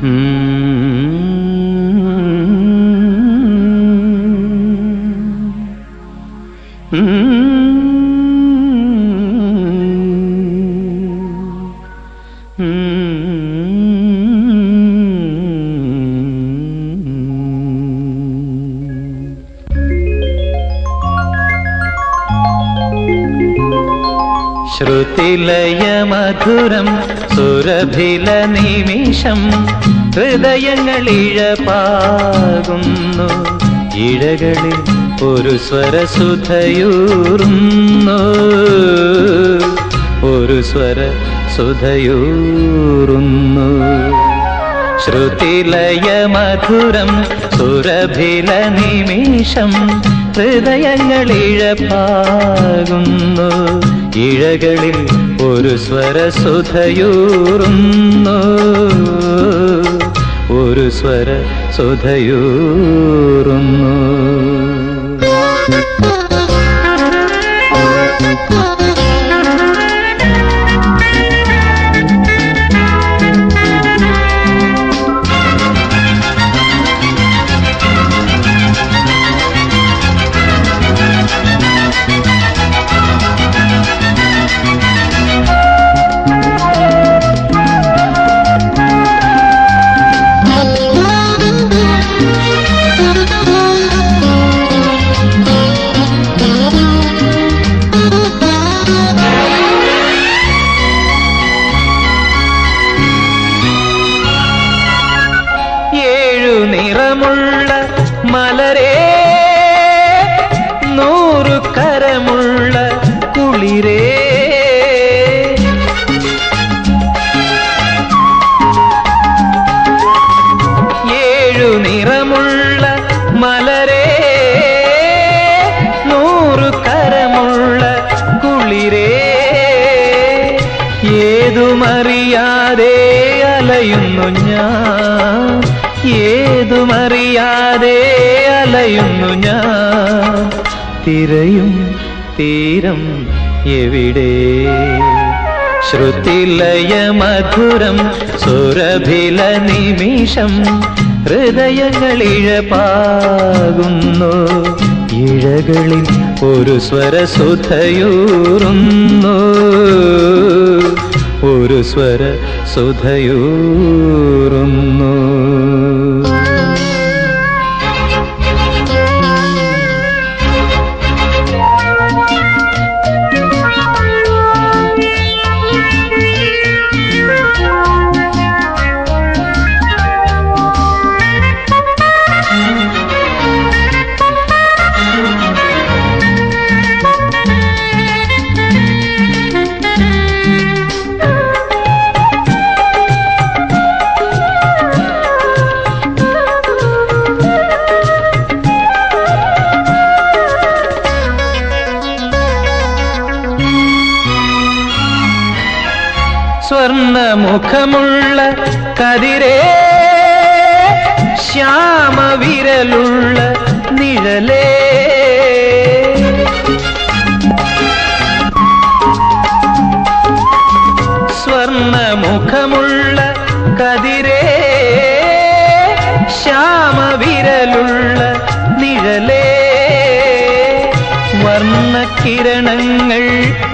Mm-hmm. mm-hmm. ശ്രുതിലയമധുരം സുരഭില നിമിഷം ഹൃദയങ്ങളിഴപാകുന്നു ഇഴകളിൽ ഒരു സ്വരസുധയൂറുന്നു. ഒരു സ്വര സുധയൂറുന്നു ശ്രുതിലയമധുരം സുരഭില നിമിഷം ഹൃദയങ്ങളിഴപ്പാകുന്നു. ഇഴകളിൽ ഒരു സ്വരസുധയൂറുന്നു. ഒരു സ്വര സുധയൂറുന്നു മലരേ നൂറു കരമുള്ള കുളിരേ. ഏഴു നിറമുള്ള മലരേ നൂറു കരമുള്ള കുളിരേ. ഏതുമറിയാതെ അലയുന്നു ഞാൻ. ഏതുമറിയാതെ അലയുന്നു ഞാൻ. തിരയും തീരം എവിടെ? ശ്രുതിലയ മധുരം സുരഭില നിമിഷം ഹൃദയങ്ങളിഴപാകുന്നു ഇഴകളിൽ ഒരു സ്വരസുധയൂറുന്നു സ്വര സുധയൂറുന്നു. സ്വർണമുഖമുള്ള കതിരേ ശ്യാമവിരലുള്ള നിഴലേ. സ്വർണ മുഖമുള്ള കതിരേ ശ്യാമവിരലുള്ള നിഴലേ. വർണ കിരണങ്ങൾ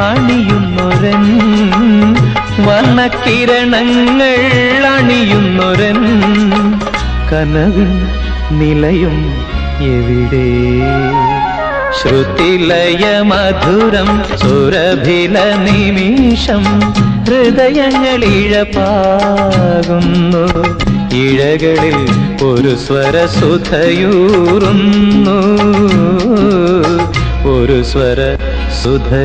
അണിയുന്നൊരൻ വർണക്കിരണങ്ങൾ അണിയുന്നൊരൻ കനവിൻ നിലയും എവിടെ? ശ്രുതിലയ മധുരം സുരഭില നിമിഷം ഹൃദയങ്ങൾ ഇഴപ്പാകുന്നു ഇഴകളിൽ ഒരു സ്വരസുധയൂറുന്നു. ഒരു സ്വര സുധയൂറുന്നു